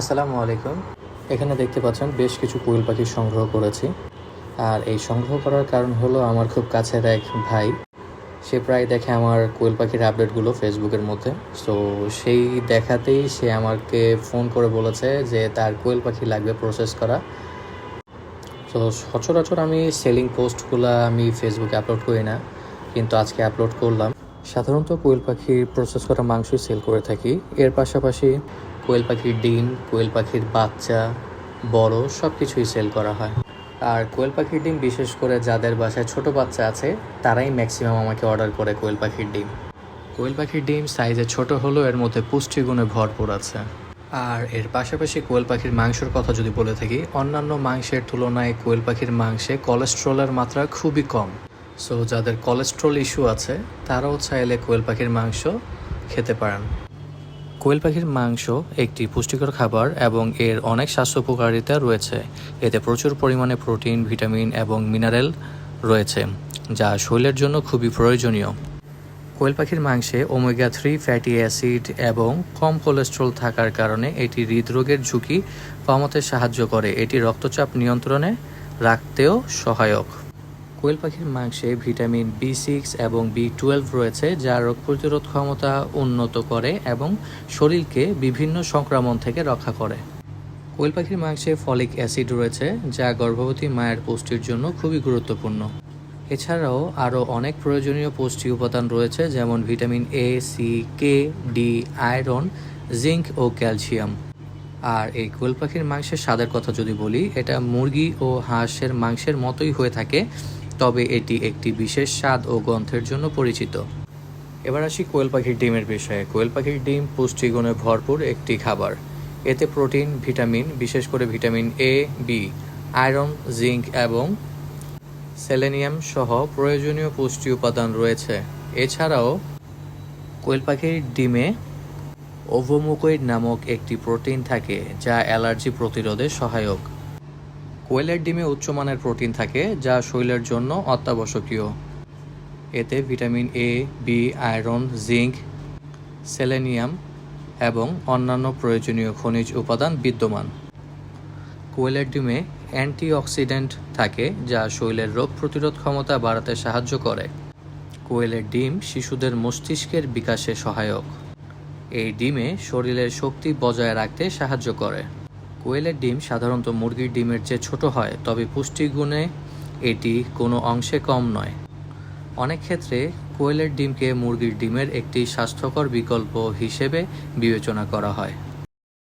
আসসালামু আলাইকুম। এখানে দেখতে পাচ্ছেন বেশ কিছু কোয়েল পাখি সংগ্রহ করেছি। আর এই সংগ্রহ করার কারণ হলো আমার খুব কাছের এক ভাই। সে প্রায় দেখে আমার কোয়েল পাখির আপডেটগুলো ফেসবুকের মধ্যে। তো সেই দেখাতেই সে আমাকে ফোন করে বলেছে যে তার কোয়েল পাখি লাগবে প্রসেস করা। তো সচরাচর আমি সেলিং পোস্টগুলো আমি ফেসবুকে আপলোড করি না। কিন্তু আজকে আপলোড করলাম। সাধারণত কোয়েল পাখির প্রসেস করা মাংসই সেল করে থাকি। এর পাশাপাশি কোয়েল পাখির ডিম, কোয়েল পাখির বাচ্চা, বড় সব কিছুই সেল করা হয়। আর কোয়েল পাখির ডিম, বিশেষ করে যাদের বাসায় ছোট বাচ্চা আছে, তারাই ম্যাক্সিমাম আমাকে অর্ডার করে কোয়েল পাখির ডিম। কোয়েল পাখির ডিম সাইজে ছোট হলেও এর মধ্যে পুষ্টিগুণে ভরপুর আছে। আর এর পাশাপাশি কোয়েল পাখির মাংসের কথা যদি বলে থাকি, অন্যান্য মাংসের তুলনায় কোয়েল পাখির মাংসে কোলেস্ট্রলের মাত্রা খুবই কম। সো যাদের কোলেস্ট্রল ইস্যু আছে, তারাও চাইলে কোয়েল পাখির মাংস খেতে পারেন। কোয়েল পাখির মাংস একটি পুষ্টিকর খাবার এবং এর অনেক স্বাস্থ্য উপকারিতা রয়েছে। এতে প্রচুর পরিমাণে প্রোটিন, ভিটামিন এবং মিনারেল রয়েছে, যা শরীরের জন্য খুবই প্রয়োজনীয়। কোয়েল পাখির মাংসে ওমেগা থ্রি ফ্যাটি অ্যাসিড এবং কম কোলেস্ট্রল থাকার কারণে এটি হৃদরোগের ঝুঁকি কমাতে সাহায্য করে। এটি রক্তচাপ নিয়ন্ত্রণে রাখতেও সহায়ক। কোয়েল পাখির মাংসে ভিটামিন বি সিক্স এবং বি টুয়েলভ রয়েছে, যা রোগ প্রতিরোধ ক্ষমতা উন্নত করে এবং শরীরকে বিভিন্ন সংক্রমণ থেকে রক্ষা করে। কোয়েল পাখির মাংসে ফলিক অ্যাসিড রয়েছে, যা গর্ভবতী মায়ের পুষ্টির জন্য খুবই গুরুত্বপূর্ণ। এছাড়াও আরও অনেক প্রয়োজনীয় পুষ্টি উপাদান রয়েছে, যেমন vitamin A, C, K, D, iron, zinc O calcium. আর এই কোয়েল পাখির মাংসের স্বাদের কথা যদি বলি, এটা মুরগি ও হাঁসের মাংসের মতোই হয়ে থাকে তবে এটি একটি বিশেষ স্বাদ ও গন্ধের জন্য পরিচিত। এবার আসি কোয়েল পাখির ডিমের বিষয়ে। কোয়েল পাখির ডিম পুষ্টিগুণে ভরপুর একটি খাবার। এতে প্রোটিন, ভিটামিন, বিশেষ করে vitamin A B iron, zinc এবং সেলেনিয়াম সহ প্রয়োজনীয় পুষ্টি উপাদান রয়েছে। এছাড়াও, কোয়েল পাখির ডিমে ওভোমুকোইড নামক একটি প্রোটিন থাকে যা অ্যালার্জি প্রতিরোধে সহায়ক। কোয়েলের ডিমে উচ্চমানের প্রোটিন থাকে, যা শরীরের জন্য অত্যাবশ্যকীয়। এতে vitamin A, B, iron, zinc, selenium এবং অন্যান্য প্রয়োজনীয় খনিজ উপাদান বিদ্যমান। কোয়েলের ডিমে অ্যান্টিঅক্সিডেন্ট থাকে, যা শরীরের রোগ প্রতিরোধ ক্ষমতা বাড়াতে সাহায্য করে। কোয়েলের ডিম শিশুদের মস্তিষ্কের বিকাশে সহায়ক। এই ডিমে শরীরের শক্তি বজায় রাখতে সাহায্য করে। কোয়েলের ডিম সাধারণত মুরগির ডিমের চেয়ে ছোট হয়, তবে পুষ্টিগুণে এটি কোনো অংশে কম নয়। অনেক ক্ষেত্রে কোয়েলের ডিমকে মুরগির ডিমের একটি স্বাস্থ্যকর বিকল্প হিসেবে বিবেচনা করা হয়।